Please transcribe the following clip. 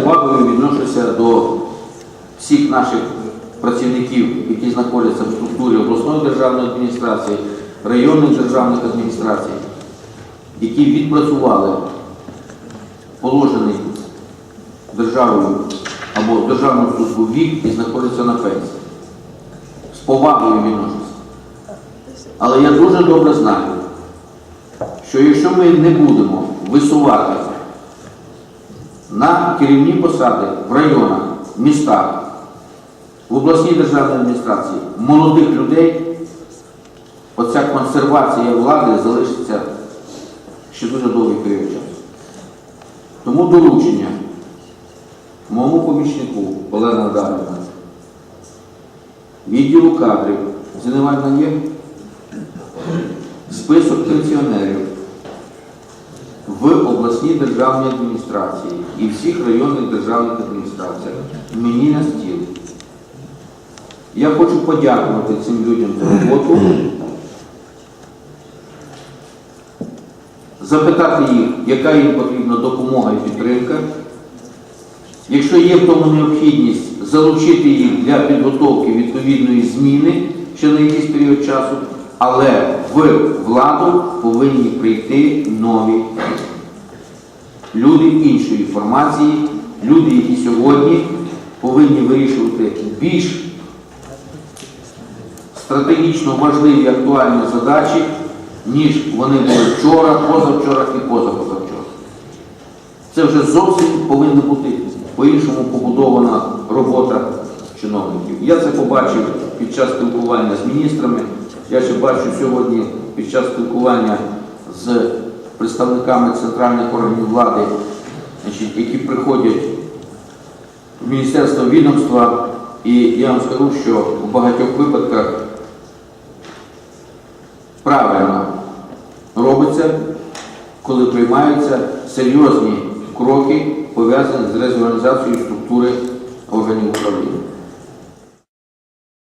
повагою відношуся до всіх наших працівників, які знаходяться в структурі обласної державної адміністрації, районних державних адміністрацій, які відпрацювали положений державою або державну службу вік і знаходяться на пенсії. З повагою відношуся. Але я дуже добре знаю, що якщо ми не будемо висувати на керівні посади в районах, містах, в обласній державній адміністрації молодих людей, оця консервація влади залишиться ще дуже довгий період часу. Тому доручення моєму помічнику Олена Дарівна, відділу кадрів, Зінивальна є список пенсіонерів в обласній державній адміністрації і всіх районних державних адміністраціях мені на стіл. Я хочу подякувати цим людям за роботу, запитати їх, яка їм потрібна допомога і підтримка. Якщо є в тому необхідність, залучити їх для підготовки відповідної зміни ще на якийсь період часу, але в владу повинні прийти нові люди іншої формації, люди, які сьогодні повинні вирішувати більш стратегічно важливі актуальні задачі, ніж вони були вчора, позавчора і позапозавчора. Це вже зовсім повинна бути по-іншому побудована робота чиновників. Я це побачив під час спілкування з міністрами. Я ще бачу сьогодні під час спілкування з представниками центральних органів влади, значить, які приходять в міністерство відомства. І я вам скажу, що в багатьох випадках правильно робиться, коли приймаються серйозні кроки, пов'язані з резорганізацією структури органів управління.